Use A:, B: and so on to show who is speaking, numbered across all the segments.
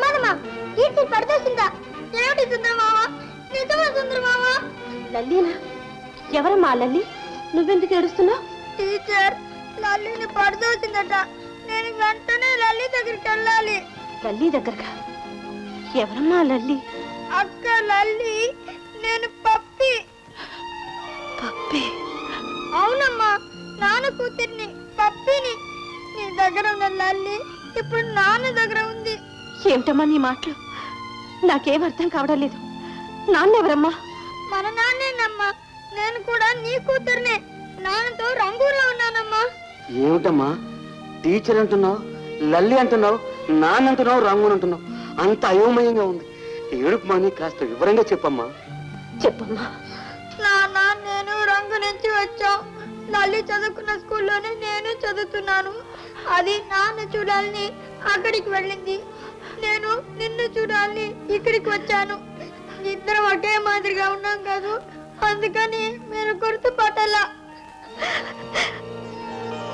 A: ప్రమాదమా? కీర్తి పడదోసిందా? ఏమిటి సుందర మామ నిజమా సుందర మామ
B: లల్లీనా ఎవరమ్మా లల్లి? నువ్వెందుకు ఏడుస్తున్నావు?
A: టీచర్ లల్లిని పడదోసిందట. నేను వెంటనే లల్లి దగ్గరికి వెళ్ళాలి.
B: లల్లి దగ్గరగా ఎవరమ్మా లల్లి?
A: అక్క లల్లి నేను పప్పి.
B: పప్పి?
A: అవునమ్మా నాన్న కూతుర్ని పప్పిని. నీ దగ్గర ఉన్న లల్లి ఇప్పుడు నాన్న దగ్గర ఉంది.
B: ఏమిటమ్మా నీ మాటలు? నాకేం అర్థం కావడం లేదు. నాన్నెవరమ్మా?
A: మన నాన్నేనమ్మా. నేను కూడా నీ కూతుర్నే. నాన్నతో రంగూరులో ఉన్నానమ్మా.
C: ఏమిటమ్మా? టీచర్ అంటున్నావు లల్లి అంటున్నావు నాన్నంటున్నావు రంగుని అంటున్నావు. అంత అయోమయంగా ఉంది. ఏడుపు మాని కాస్త వివరంగా చెప్పమ్మా.
B: చెప్పమ్మా.
A: నాన్న నేను రంగు నుంచి వచ్చాం. లల్లి చదువుకున్న స్కూల్లోనే నేను చదువుతున్నాను. అది నాన్న చూడాలని అక్కడికి వెళ్ళింది. నేను నిన్ను చూడాలి. ఇక్కడికి వచ్చాను. ఇద్దరం ఒకే మాదిరిగా ఉన్నాం కాదు. అందుకని మీరు గుర్తుపట్టలా.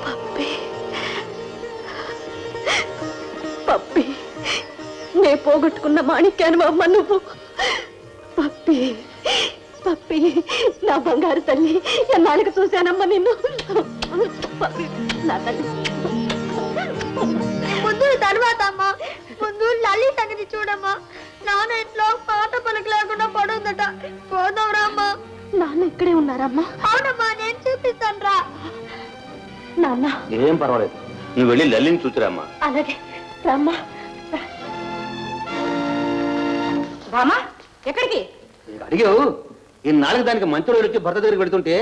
B: పప్పి. పప్పి నే పోగొట్టుకున్న మాణిక్యాను అమ్మ నువ్వు. పప్పి పప్పి నా బంగారు తల్లి ఎన్నాళ్ళకి చూశానమ్మా నిన్ను? నా తల్లి.
A: ముందు తర్వాత అమ్మా. లలి సంగతి చూడమ్మా. నాన్న ఇంట్లో పాట పలుకు లేకుండా పడుందట. పోదాం రామ్మా.
B: నాన్న ఇక్కడే ఉన్నారమ్మా.
A: అవునమ్మా నేను చూపిస్తాను రా.
B: నాన్న.
C: ఏం పర్వాలేదు. నువ్వు వెళ్ళి లల్లిని చూసిరామ్మా.
B: అలాగే. రమ్మా.
D: రామా ఎక్కడికి?
C: అడిగావు? ఈ నాలుగు దానికి మంచి రోజులు వచ్చి భర్త దగ్గరికి వెళ్తుంటే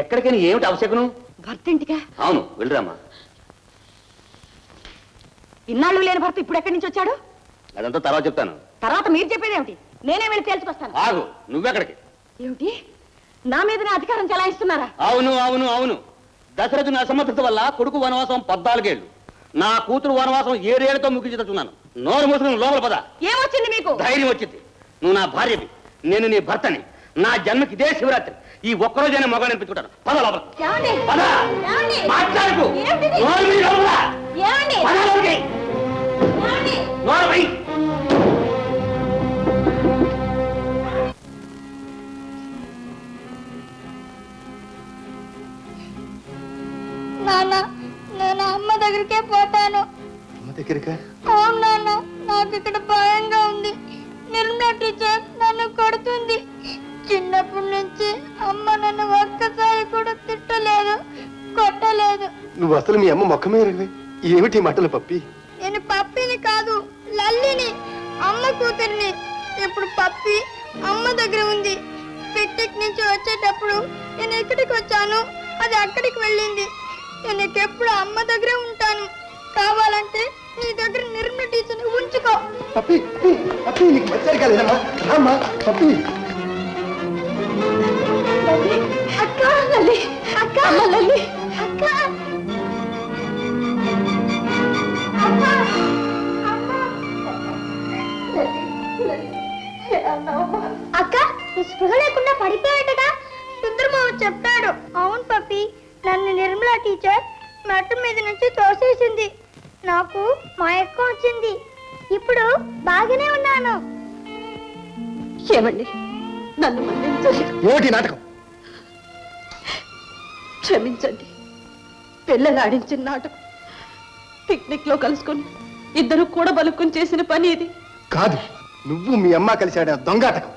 C: ఎక్కడికైనా ఏమిటి అవసరం
D: భర్త ఇంటికా
C: అవును వెళ్ళిరామ్మా
D: ఇన్నాళ్ళు లేని భర్త ఇప్పుడు ఎక్కడి నుంచి వచ్చాడు?
C: అదంతా తర్వాత చెప్తాను.
D: తర్వాత మీరు చెప్పేది ఏమిటి? నేనే వెళ్ళి తేల్చుకొస్తాను.
C: ఆగు నువ్వెక్కడికి?
D: ఏమిటి? నా మీదనే అధికారం చెలాయిస్తున్నారా?
C: అవును అవును అవును. దశరథుని అసమర్థత వల్ల కొడుకు వనవాసం పద్నాలుగేళ్ళు నా కూతురు వనవాసం ఏడేళ్ళతో ముగించుతున్నాను. నోరు మూసుకుని లోపల పద.
D: ఏమొచ్చింది మీకు?
C: ధైర్యం వచ్చింది. నువ్వు నా భార్యవి. నేను నీ భర్తని. నా జన్మకి ఇదే శివరాత్రి. ఈ ఒక్కరోజైనా మొగాడు అనిపించుకుంటాను. పద లోపల? పద? మాట్లాడుకు? నోరు
A: నాన్న నేను అమ్మ దగ్గరికే పోతాను.
E: అమ్మ దగ్గరకా?
A: అవును నాన్న నాకు ఇక్కడ భయంగా ఉంది. నిర్మలా టీచర్ నన్ను కొడుతుంది. చిన్నప్పటి నుంచి అమ్మ నన్ను ఒక్కసారి కూడా తిట్టలేదు కొట్టలేదు.
E: నువ్వు అసలు మీ అమ్మ మొక్కమే రవి. ఏమిటి మాటలు పప్పి?
A: నేను పప్పిని కాదు లల్లిని అమ్మ కూతురిని. ఇప్పుడు పప్పి అమ్మ దగ్గర ఉంది. పిక్నిక్ నుంచి వచ్చేటప్పుడు నేను ఎక్కడికి వచ్చాను అది అక్కడికి వెళ్ళింది. నేను ఎప్పుడు అమ్మ దగ్గరే ఉంటాను. కావాలంటే నీ దగ్గర నిర్మల టీచర్ని ఉంచుకో.
E: పప్పి పప్పి, పప్పి నీకు మంచి కాలేదమ్మా రామ్మా పప్పి.
B: అక్క లల్లి అక్క అమ్మ లల్లి
A: అక్క. స్పృహ లేకుండా పడిపోయాడగా టీచర్ మెట్ట మీద నుంచి తోసేసింది. నాకు మయక్కం వచ్చింది. ఇప్పుడు బాగానే ఉన్నాను.
B: ఏమండి? నన్ను
E: ఏమిటి ఈ నాటకం?
B: క్షమించండి. పిల్లలు ఆడించిన నాటకం. పిక్నిక్లో కలుసుకొని ఇద్దరు కూడా బలుక్కుని చేసిన పని ఇది.
E: కాదు నువ్వు మీ అమ్మ కలిసి ఆడిన దొంగాటకం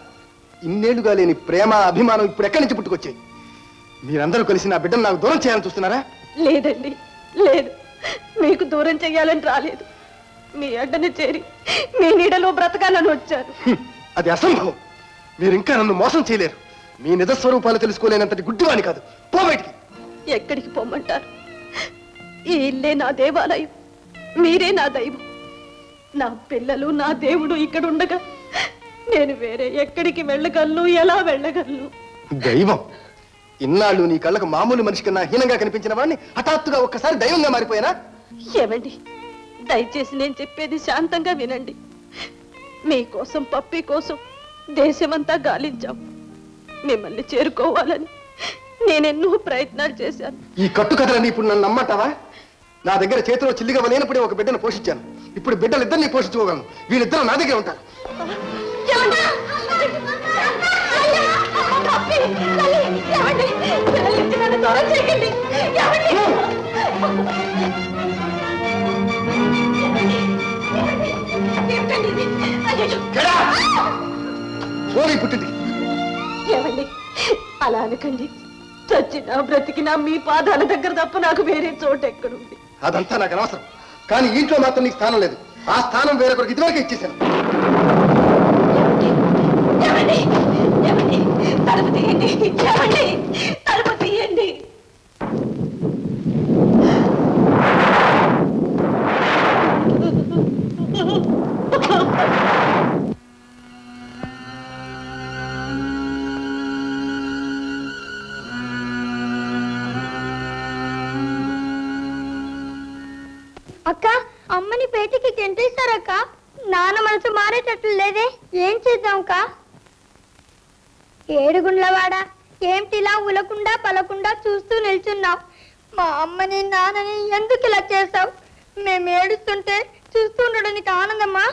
E: ఇన్నేళ్ళుగా లేని ప్రేమ అభిమానం ఇప్పుడు ఎక్కడి నుంచి పుట్టుకొచ్చాయి? మీరందరూ కలిసి నా బిడ్డను నాకు దూరం చేయాలని చూస్తున్నారా?
B: లేదండి లేదు. మీకు దూరం చెయ్యాలని రాలేదు. మీ అడ్డని చేరి మీ నీడలో బ్రతకాలని వచ్చాను.
E: హ్మ్, అది అసంభవం. మీరు ఇంకా నన్ను మోసం చేయలేరు. మీ నిజస్వరూపాలు తెలుసుకోలేనంతటి గుడ్డివాని కాదు. పో బయటికి.
B: ఎక్కడికి పొమ్మంటారు ఈ ఇల్లే నా దేవాలయం. మీరే నా దైవం. నా పిల్లలు నా దేవుడు ఇక్కడ ఉండగా నేను వేరే ఎక్కడికి వెళ్ళగలను ఎలా వెళ్ళగలను?
E: దైవం? ఇన్నాళ్ళు నీ కళ్ళకు మామూలు మనిషి కన్నా హీనంగా కనిపించిన వాడిని హఠాత్తుగా ఒక్కసారి దైవంగా మారిపోయానా?
B: ఏమండి? దయచేసి నేను చెప్పేది శాంతంగా వినండి. మీకోసం పప్పి కోసం దేశమంతా గాలించాం. మిమ్మల్ని చేరుకోవాలని నేనెన్నో ప్రయత్నాలు చేశాను.
E: ఈ కట్టు కథలన్నీ ఇప్పుడు నన్ను నమ్మంటావా? నా దగ్గర చేతిలో చిల్లిగా లేనప్పుడే ఒక బిడ్డను పోషించాను. ఇప్పుడు బిడ్డలిద్దరిని పోషించుకోగలను. వీళ్ళిద్దరూ నా దగ్గర ఉంటారు. పుట్టింది
B: ఏమండి? అలా అనకండి. చచ్చినా బ్రతికినా మీ పాదాల దగ్గర తప్ప నాకు వేరే చోటు ఎక్కడుంది.
E: అదంతా నాకు అనవసరం. కానీ ఇంట్లో మాత్రం నీకు స్థానం లేదు. ఆ స్థానం వేరొకరికి ఇదివరకే ఇచ్చేసాను
B: ఏమండి? తలుపు తీయండి. ఏమండి? తలుపు తీయండి.
F: అక్క అమ్మని పేటికి గెంటేశారక్క. నాన్న మనసు మారేటట్లు లేదే. ఏం చేద్దాం అక్క? ఏడుగుండ్లవాడా? ఏమిటిలా ఉలకుండా పలకుండా చూస్తూ నిల్చున్నావు? మా అమ్మని నాన్నని ఎందుకు ఇలా చేసావు మేము ఏడుస్తుంటే చూస్తూ ఉండడం నీకు ఆనందమ్మా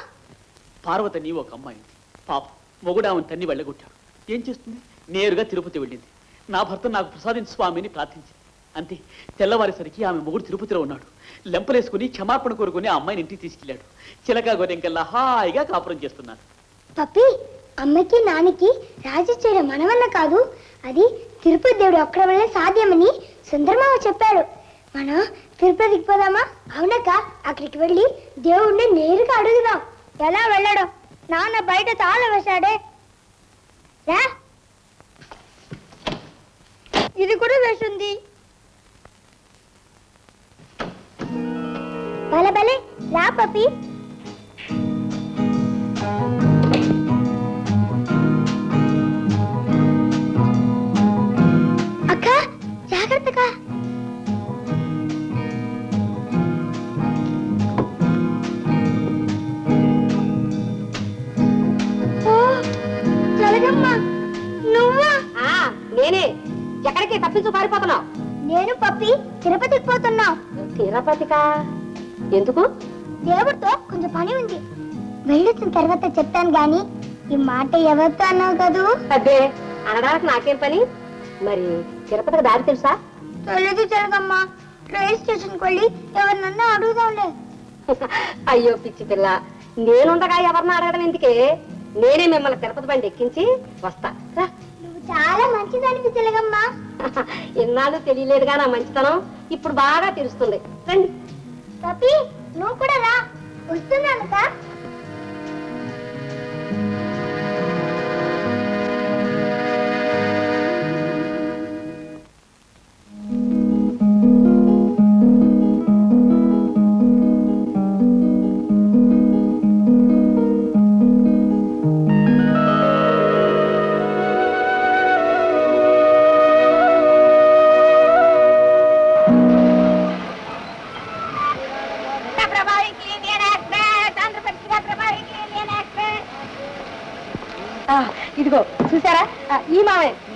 G: పార్వతని ఒక అమ్మాయి. పాప మొగుడామని తన్ని వెళ్ళగొట్టాడు ఏం చేస్తుంది? నేరుగా తిరుపతి వెళ్ళింది. నా భర్త నాకు ప్రసాదించు స్వామిని ప్రార్థించింది. అంతే తెల్లవారేసరికి ఆమె మొగుడు తిరుపతిలో ఉన్నాడు. లెంపలేసుకుని క్షమాపణ కోరుకుని ఆ అమ్మాయిని ఇంటికి తీసుకెళ్ళాడు. చిలక గొర్రెంకల్లా హాయిగా కాపురం చేస్తున్నారు
F: పప్పి అమ్మకి నాన్నకి రాజచేర మనవన్న కాదు. అది తిరుపతి దేవుడు ఒక్కడ వల్ల సాధ్యమని సుందరమావ చెప్పాడు. మనం తిరుపతికి పోదామా? అవునక్క అక్కడికి వెళ్ళి దేవుణ్ణి నేరుగా అడుగుదాం. ఎలా వెళ్ళడం? నాన్న బయట తాళ వేశాడే. రా. ఇది కూడా వేసింది. భలే రా పప్పి. జలగమ్మ నువ్వా?
D: నేనే. ఎక్కడికి తప్పించు పారిపోతున్నావు?
F: నేను పప్పి తిరుపతికి పోతున్నా.
D: తిరుపతికా? ఎందుకు?
F: దేవుడితో కొంచెం పని ఉంది. వెళ్ళొచ్చిన తర్వాత చెప్తాను గాని ఈ మాట ఎవరితో అన్నావు కదూ?
D: అదే అనడానికి నాకేం పని? మరి తిరుపతికి దారి తెలుసా?
F: తెలీదు జరగమ్మ రైల్ స్టేషన్కి వెళ్ళి ఎవరినన్నా అడుగుదాంలే.
D: అయ్యో పిచ్చి పిల్ల. నేనుండగా ఎవరిని అడగడం ఎందుకే? నేనే మిమ్మల్ని తిరుపతి బండి ఎక్కించి వస్తా. రా.
F: నువ్వు చాలా మంచిదానికి జలగమ్మ
D: ఇన్నాళ్ళు తెలియలేదుగా నా మంచితనం. ఇప్పుడు బాగా తెలుస్తుంది. రండి.
F: నువ్వు కూడా రా. వస్తున్నాను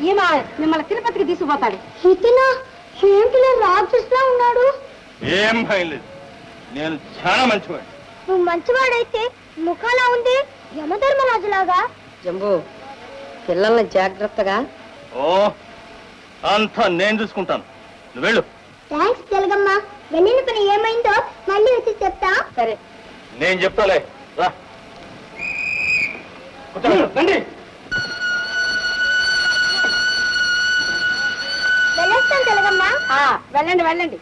D: మావే ఈ మావే మిమ్మల్ని తిరుపతికి తీసుకుపోతాడు.
F: ఇతనా ఏంటిలే రాక్షసులా ఉన్నాడు?
H: ఏం భయం లేదు. నేను చాలా మంచివాడు
F: నువ్వు మంచివాడైతే ముఖాలా ఉంది? యమధర్మరాజులాగా?
D: జంబు పిల్లల్ని జాగ్రత్తగా.
H: ఓ అంతా నేను చూసుకుంటాను. నువ్వు వెళ్ళు.
F: థ్యాంక్స్ జలగమ్మ వెళ్ళిన పని ఏమైందో మళ్ళీ వచ్చి చెప్తా.
D: సరే.
H: నేను చెప్తాలే. రా. రండి.
F: వెళ్ళొస్తాను జలగమ్మ
D: వెళ్ళండి వెళ్ళండి.